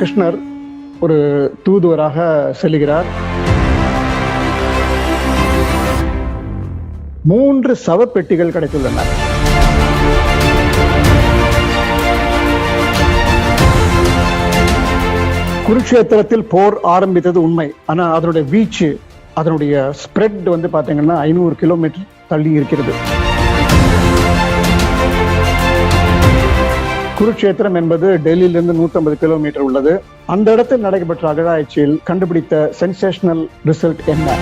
கிருஷ்ணர் ஒரு தூதுவராக செல்கிறார். மூன்று சவப்பெட்டிகள் கிடைத்துள்ளன. குருக்ஷேத்திரத்தில் போர் ஆரம்பித்தது உண்மை. ஆனால் அதனுடைய வீச்சு அதனுடைய ஸ்ப்ரெட் வந்து பார்த்தீங்கன்னா ஐநூறு கிலோமீட்டர் தள்ளி இருக்கிறது. குருட்சேத்திரம் என்பது டெல்லியிலிருந்து 150 கிலோமீட்டர் உள்ளது. அந்த இடத்தில் நடைபெற்ற அகழாய்ச்சியில் கண்டுபிடித்த சென்சேஷனல் ரிசல்ட் என்ன?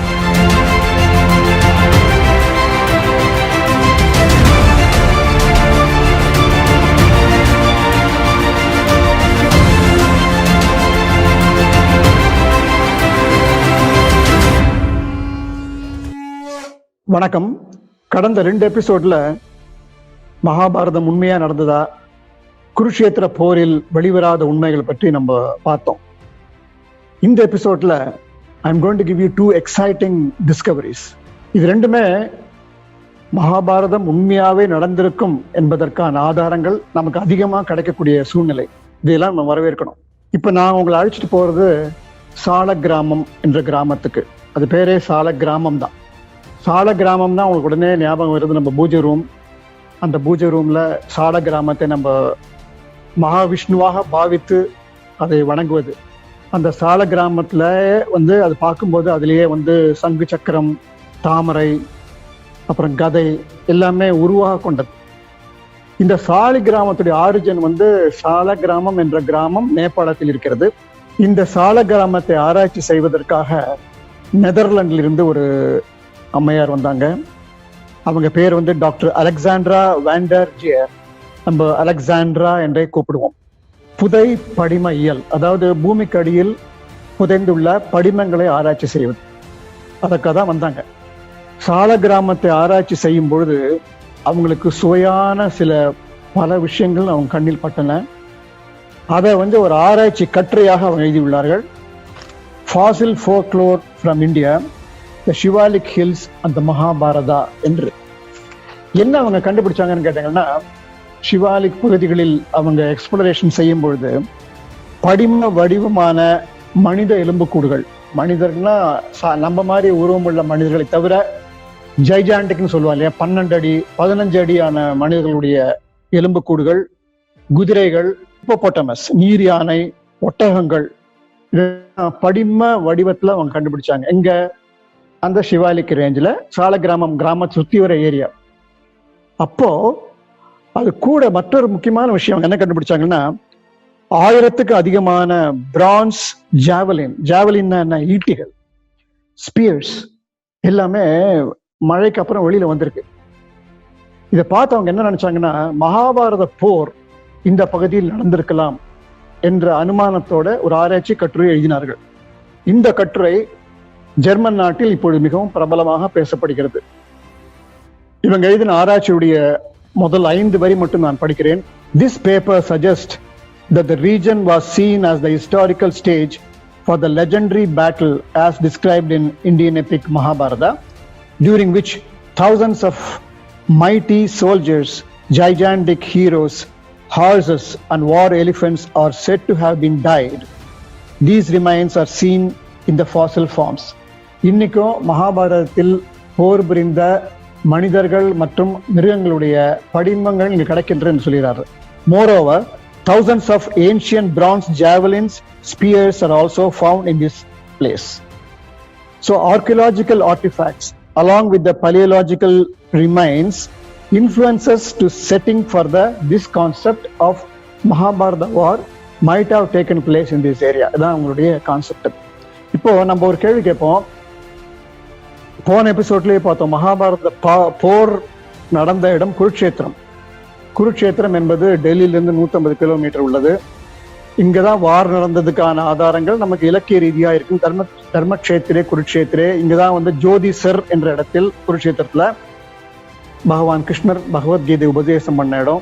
வணக்கம். கடந்த ரெண்டு எபிசோட்ல மகாபாரதம் உண்மையா நடந்ததா? குருஷேத்திர போரில் வெளிவராத உண்மைகள் பற்றி நம்ம பார்த்தோம். இந்த எபிசோட்ல I am going to give you two exciting discoveries இது ரெண்டுமே மகாபாரதம் உண்மையாவே நடந்திருக்கும் என்பதற்கான ஆதாரங்கள் நமக்கு அதிகமாக கிடைக்கக்கூடிய சூழ்நிலை. இதையெல்லாம் நம்ம வரவேற்கணும். இப்போ நான் உங்களை அழைச்சிட்டு போறது சால கிராமம் என்ற கிராமத்துக்கு. அது பேரே சால கிராமம் தான். சால கிராமம்னா உங்களுக்கு உடனே ஞாபகம் வருது. நம்ம பூஜை ரூம் அந்த பூஜை ரூமில் சால கிராமத்தை நம்ம மகாவிஷ்ணுவாக பாவித்து அதை வணங்குவது. அந்த சால கிராமத்தில் வந்து அது பார்க்கும்போது அதுலேயே வந்து சங்கு சக்கரம் தாமரை அப்புறம் கதை எல்லாமே உருவாக கொண்டது. இந்த சாலி கிராமத்துடைய ஆரிஜின் வந்து சால கிராமம் என்ற கிராமம் நேபாளத்தில் இருக்கிறது. இந்த சால கிராமத்தை ஆராய்ச்சி செய்வதற்காக நெதர்லாண்டில் இருந்து ஒரு அம்மையார் வந்தாங்க. அவங்க பேர் வந்து டாக்டர் அலெக்சாண்ட்ரா வேண்டர் ஜியர் நம்ம அலெக்சாண்ட்ரா என்றே கூப்பிடுவோம். புதை படிம இயல் அதாவது பூமிக்கு அடியில் புதைந்துள்ள படிமங்களை ஆராய்ச்சி செய்வது. அதற்காக தான் வந்தாங்க. சால கிராமத்தை ஆராய்ச்சி செய்யும் பொழுது அவங்களுக்கு சுவையான சில பல விஷயங்கள் அவங்க கண்ணில் பட்டன. அதை வந்து ஒரு ஆராய்ச்சி கட்டுரையாக அவங்க எழுதியுள்ளார்கள். Fossil folklore from India the Shivalik hills அந்த மகாபாரதா என்று. என்ன அவங்க கண்டுபிடிச்சாங்கன்னு கேட்டாங்கன்னா சிவாலிக் பகுதிகளில் அவங்க எக்ஸ்ப்ளரேஷன் செய்யும் பொழுது படிம வடிவமான மனித எலும்புக்கூடுகள். மனிதர்கள்னா சா- நம்ம மாதிரி உருவமுள்ள மனிதர்களை தவிர ஜைஜாண்டிக்னு சொல்லுவாங்க இல்லையா? பன்னெண்டு அடி பதினஞ்சு அடியான மனிதர்களுடைய எலும்புக்கூடுகள் குதிரைகள் ஹிப்போபோட்டமஸ் நீர் யானை ஒட்டகங்கள் படிம வடிவத்துல அவங்க கண்டுபிடிச்சாங்க. எங்க அந்த சிவாலிக் ரேஞ்சில் சால கிராமம் கிராம சுத்தி வர ஏரியா அப்போ அது கூட மற்றொரு முக்கியமான விஷயம் அவங்க என்ன கண்டுபிடிச்சாங்கன்னா ஆயிரத்துக்கு அதிகமான பிரான்ஸ் ஜாவலின் ஜாவலின் என்ன? ஈட்டிகள். ஸ்பியர்ஸ் எல்லாமே மழைக்கு அப்புறம் வெளியில வந்திருக்கு. இதை பார்த்து அவங்க என்ன நினைச்சாங்கன்னா மகாபாரத போர் இந்த பகுதியில் நடந்திருக்கலாம் என்ற அனுமானத்தோட ஒரு ஆராய்ச்சி கட்டுரை எழுதினார்கள். இந்த கட்டுரை ஜெர்மன் நாட்டில் இப்பொழுது மிகவும் பிரபலமாக பேசப்படுகிறது. இவங்க எழுதின ஆராய்ச்சியுடைய முதல் ஐந்து வரி மட்டும் நான் படிக்கிறேன் this paper suggest that the region was seen as the historical stage for the legendary battle as described in Indian epic Mahabharata, during which thousands of mighty soldiers, gigantic heroes, horses, and war elephants are said to have been died. These remains are seen in the fossil forms. இன்னைக்கும் மகாபாரதத்தில் போர் புரிந்த மனிதர்கள் மற்றும் மிருகங்களுடைய படிமங்கள் இங்கு கிடைக்கின்றன சொல்கிறார் moreover thousands of ancient bronze javelins spears are also found in this place so archaeological artifacts along with the paleological remains influences to setting for the this concept of mahabharata war might have taken place in this area இதான் உங்களுடைய concept இப்போ நம்ம ஒரு கேள்வி கேட்போம் போன எபிசோட்லேயே பார்த்தோம். மகாபாரத பா- போர் நடந்த இடம் குருட்சேத்திரம் குருட்சேத்திரம் என்பது டெல்லியிலிருந்து 150 கிலோமீட்டர் உள்ளது. இங்கே தான் வார் நடந்ததுக்கான ஆதாரங்கள் நமக்கு இலக்கிய ரீதியாக இருக்கும். தர்ம தர்மக்ஷேத்திரே குருட்சேத்திரே இங்கே தான் வந்து ஜோதிசர் என்ற இடத்தில் குருட்சேத்திரத்தில் பகவான் கிருஷ்ணர் பகவத்கீதை உபதேசம் பண்ண இடம்.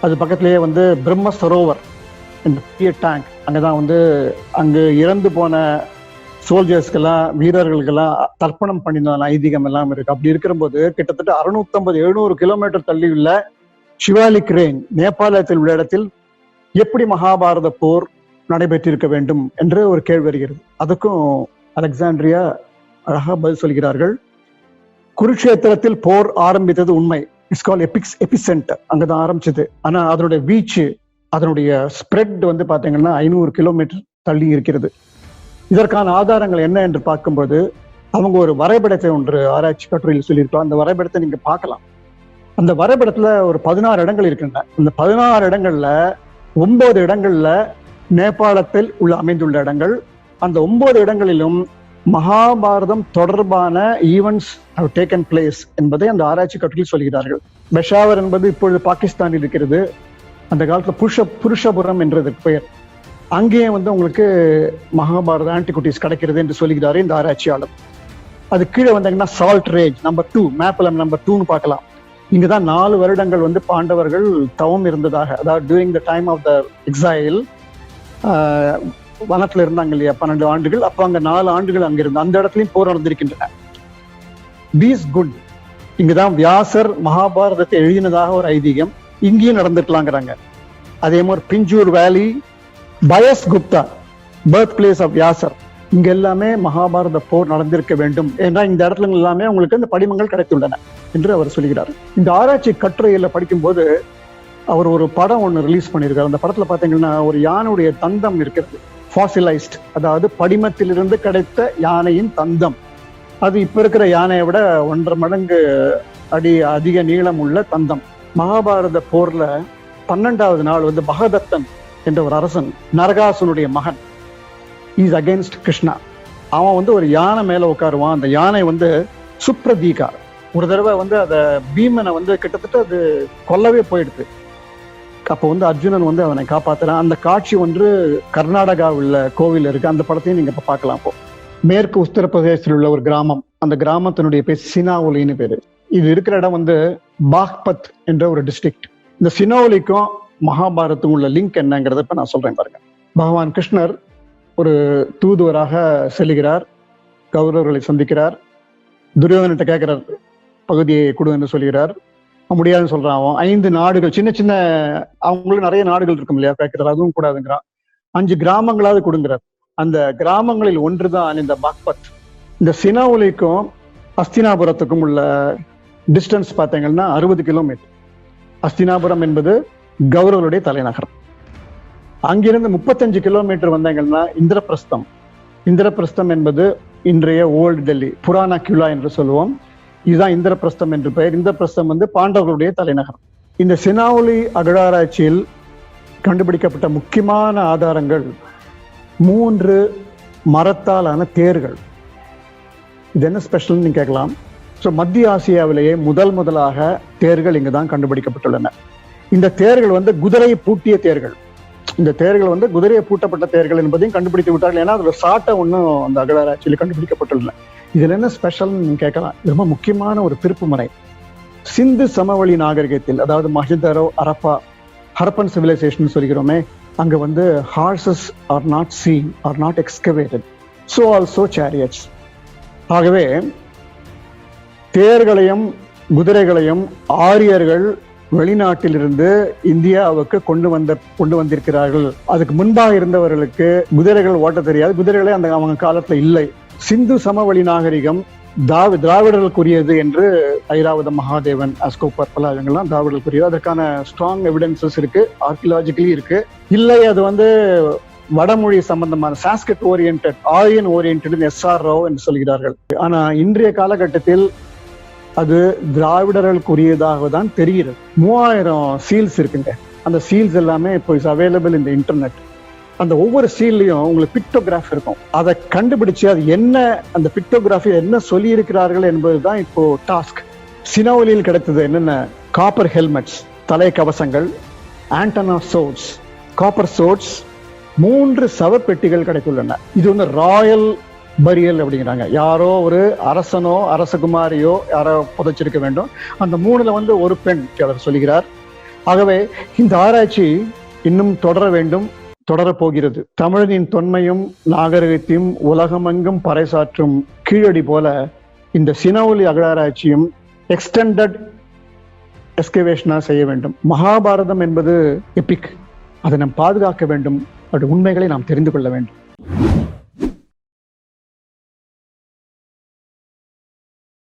அது பக்கத்திலேயே வந்து பிரம்ம சரோவர் இந்த பெரிய டேங்க் அங்கே தான் வந்து அங்கு இறந்து போன சோல்ஜர்ஸ்க்கெல்லாம் வீரர்களுக்கெல்லாம் தர்ப்பணம் பண்ணின ஐதீகம் எல்லாம் இருக்கு. அப்படி இருக்கிறபோது கிட்டத்தட்ட அறுநூத்தம்பது எழுநூறு கிலோமீட்டர் தள்ளி உள்ள சிவாலிக் ரேஞ்ச் நேபாளத்தில் உள்ள இடத்தில் எப்படி மகாபாரத போர் நடைபெற்றிருக்க வேண்டும் என்று ஒரு கேள்வி வருகிறது. அதுக்கும் அலெக்சாண்ட்ரியா அழகா பதில் சொல்கிறார்கள். குருக்ஷேத்திரத்தில் போர் ஆரம்பித்தது உண்மை. இட்ஸ் கால் எபிக்ஸ் எபிசென்டர் அங்கதான் ஆரம்பிச்சது. ஆனா அதனுடைய வீச்சு அதனுடைய ஸ்ப்ரெட் வந்து பாத்தீங்கன்னா ஐநூறு கிலோமீட்டர் தள்ளி இருக்கிறது. இதற்கான ஆதாரங்கள் என்ன என்று பார்க்கும்போது அவங்க ஒரு வரைபடத்தை ஒன்று ஆராய்ச்சி கட்டுரையில் சொல்லியிருக்கோம். அந்த வரைபடத்தை நீங்க பார்க்கலாம். அந்த வரைபடத்துல ஒரு பதினாறு இடங்கள் இருக்கின்றன. அந்த பதினாறு இடங்கள்ல ஒன்பது இடங்கள்ல நேபாளத்தில் உள்ள அமைந்துள்ள இடங்கள். அந்த ஒன்பது இடங்களிலும் மகாபாரதம் தொடர்பான ஈவெண்ட்ஸ் ஹவ் டேக்கன் பிளேஸ் என்பதை அந்த ஆராய்ச்சி கட்டுரையில் சொல்கிறார்கள். பெஷாவர் என்பது இப்பொழுது பாகிஸ்தானில் இருக்கிறது. அந்த காலத்துல புருஷ புருஷபுரம் என்றதுக்கு பெயர். அங்கேயே வந்து உங்களுக்கு மகாபாரத ஆன்டிகுட்டிஸ் கிடைக்கிறது என்று சொல்கிறாரு இந்த ஆராய்ச்சியாளர். அது கீழே வந்தாங்கன்னா சால்ட் ரேஞ்ச் நம்பர் டூ மேப்ல நம்பர் டூன்னு பார்க்கலாம். இங்கதான் நாலு வருடங்கள் வந்து பாண்டவர்கள் தவம் இருந்ததாக அதாவது during the time of the exile வனத்தில் இருந்தாங்க இல்லையா பன்னெண்டு ஆண்டுகள் அப்போ அங்கே நாலு ஆண்டுகள் அங்கே இருந்து அந்த இடத்துலையும் போர் நடந்திருக்கின்றன. பீஸ் குட் இங்கதான் வியாசர் மகாபாரதத்தை எழுதினதாக ஒரு ஐதீகம் இங்கேயும் நடந்துக்கலாங்கிறாங்க அதே மாதிரி பிஞ்சூர் வேலி பயஸ் Gupta birth place of Yasar இங்க எல்லாமே மகாபாரத போர் நடந்திருக்க வேண்டும். என்றால் இந்த இடத்துல எல்லாமே உங்களுக்கு இந்த படிமங்கள் கிடைத்துள்ளன என்று அவர் சொல்கிறார். இந்த ஆராய்ச்சி கட்டுரையில படிக்கும்போது அவர் ஒரு படம் ஒன்று ரிலீஸ் பண்ணியிருக்காரு. அந்த படத்துல பாத்தீங்கன்னா ஒரு யானையுடைய தந்தம் இருக்கிறது. ஃபாசிலைஸ்ட் அதாவது படிமத்திலிருந்து கிடைத்த யானையின் தந்தம். அது இப்ப இருக்கிற யானையை விட ஒன்றரை மடங்கு அடி அதிக நீளம் உள்ள தந்தம். மகாபாரத போர்ல பன்னெண்டாவது நாள் வந்து பகதத்தன் என்ற ஒரு அரசன் நரகாசுனுடைய மகன். இஸ் அகேன்ஸ்ட் கிருஷ்ணா அவன் வந்து ஒரு யானை மேலே உட்காருவான். அந்த யானை வந்து சுப்ரதீகா ஒரு தடவை வந்து அதை பீமனை வந்து கிட்டத்தட்ட அது கொல்லவே போயிடுது. அப்போ வந்து அர்ஜுனன் வந்து அவனை காப்பாத்துறான். அந்த காட்சி ஒன்று கர்நாடகா உள்ள கோவில் இருக்கு. அந்த படத்தையும் நீங்க இப்ப பார்க்கலாம் இப்போ. மேற்கு உத்தரப்பிரதேசத்தில் உள்ள ஒரு கிராமம். அந்த கிராமத்தினுடைய பேர் சினாவொலின்னு பேரு. இது இருக்கிற இடம் வந்து பாக்பத் என்ற ஒரு டிஸ்ட்ரிக்ட் இந்த சினோலிக்கும் மகாபாரத்துக்கும் உள்ள லிங்க் என்னங்கிறத இப்ப நான் சொல்றேன் பாருங்க. பகவான் கிருஷ்ணர் ஒரு தூதுவராக செல்கிறார் கௌரவர்களை சந்திக்கிறார் துரியோதனிட்ட கேட்கிறார் பகுதியை கொடு என்று சொல்கிறார். முடியாதுன்னு சொல்றான் அவன். ஐந்து நாடுகள் சின்ன சின்ன அவங்களும் நிறைய நாடுகள் இருக்கும் இல்லையா கேட்கிறார். அதுவும் கூடாதுங்கிறான். அஞ்சு கிராமங்களாவது கொடுங்கிறார். அந்த கிராமங்களில் ஒன்றுதான் இந்த பாக்பத். இந்த சினாவுலிக்கும் அஸ்தினாபுரத்துக்கும் உள்ள டிஸ்டன்ஸ் பார்த்தீங்கன்னா அறுபது கிலோமீட்டர் அஸ்தினாபுரம் என்பது கௌரவருடைய தலைநகரம். அங்கிருந்து முப்பத்தஞ்சு கிலோமீட்டர் வந்தாங்கன்னா இந்திரபிரஸ்தம். இந்திரபிரஸ்தம் என்பது இன்றைய ஓல்டு டெல்லி புராணா கியூலா என்று சொல்லுவோம். இதுதான் இந்திரபிரஸ்தம் என்று பெயர். இந்திரபிரஸ்தம் வந்து பாண்டவர்களுடைய தலைநகரம். இந்த சினாவுலி அகழாராய்ச்சியில் கண்டுபிடிக்கப்பட்ட முக்கியமான ஆதாரங்கள் மூன்று மரத்தாலான தேர்கள். இது என்ன ஸ்பெஷல்னு கேட்கலாம். ஸோ மத்திய ஆசியாவிலேயே முதல் முதலாக தேர்கள் இங்கு தான் கண்டுபிடிக்கப்பட்டுள்ளன. இந்த தேர்கள் வந்து குதிரையை பூட்டிய தேர்கள். இந்த தேர்கள் வந்து குதிரையை பூட்டப்பட்ட தேர்கள் என்பதையும் கண்டுபிடித்து விட்டார்கள். ஏன்னா அதுல சாட்டை ஒன்றும் அந்த அகழாராய்ச்சியில் கண்டுபிடிக்கப்பட்டுள்ள இதுல என்ன ஸ்பெஷல்னு கேட்கலாம். ரொம்ப முக்கியமான ஒரு திருப்புமுனை சிந்து சமவெளி நாகரிகத்தில் அதாவது மஹிந்தரோ அரப்பா ஹரப்பன் சிவிலைசேஷன் சொல்கிறோமே அங்க வந்து horses are not seen are not excavated so also chariots ஆகவே தேர்களையும் குதிரைகளையும் ஆரியர்கள் வெளிநாட்டிலிருந்து இந்தியாவுக்கு கொண்டு வந்த கொண்டு வந்திருக்கிறார்கள். அதுக்கு முன்பாக இருந்தவர்களுக்கு குதிரைகள் ஓட்ட தெரியாது. குதிரைகளே அந்த அவங்க காலத்துல இல்லை. சிந்து சமவெளி நாகரிகம் தாவி திராவிடர்களுக்குரியது என்று ஐராவத மகாதேவன் அஸ்கோ பலாஜங்கள்லாம் திராவிடர்களுக்குரியது. அதற்கான ஸ்ட்ராங் எவிடன்சஸ் இருக்கு. ஆர்கியலாஜிக்கலி இருக்கு. இல்லை அது வந்து வடமொழி சம்பந்தமான Sanskrit orient Aryan orient S R Rao என்று சொல்கிறார்கள். ஆனா இன்றைய காலகட்டத்தில் அது திராவிடர்களுக்குரியதாக தான் தெரிகிறது. மூவாயிரம் சீல்ஸ் இருக்குங்க. அந்த சீல்ஸ் எல்லாமே இப்போ இஸ் அவைலபிள் இந்த இன்டர்நெட் அந்த ஒவ்வொரு சீல்லையும் உங்களுக்கு பிக்டோகிராஃப் இருக்கும். அதை கண்டுபிடிச்சு அது என்ன அந்த பிக்டோகிராஃபி என்ன சொல்லி இருக்கிறார்கள் என்பதுதான் இப்போ டாஸ்க் சினோலியில் கிடைத்தது என்னென்ன? காப்பர் ஹெல்மெட்ஸ் தலை கவசங்கள் ஆண்டனா சோட்ஸ் காப்பர் சோட்ஸ் மூன்று சவப்பெட்டிகள் கிடைத்துள்ளன. இது வந்து ராயல் பரியல் அப்படிங்கிறாங்க. யாரோ ஒரு அரசனோ அரசகுமாரியோ யாரோ புதைச்சிருக்க வேண்டும். அந்த மூணுல வந்து ஒரு பெண் அவர் சொல்லுகிறார் ஆகவே இந்த ஆராய்ச்சி இன்னும் தொடர வேண்டும் தொடரப்போகிறது தமிழனின் தொன்மையும் நாகரிகத்தையும் உலகமெங்கும் பறைசாற்றும் கீழடி போல இந்த சினவொலி அகழாராய்ச்சியும் எக்ஸ்டெண்டட் எஸ்கவேஷனா செய்ய வேண்டும். மகாபாரதம் என்பது எபிக் அதை நாம் பாதுகாக்க வேண்டும். அப்படி உண்மைகளை நாம் தெரிந்து கொள்ள வேண்டும்.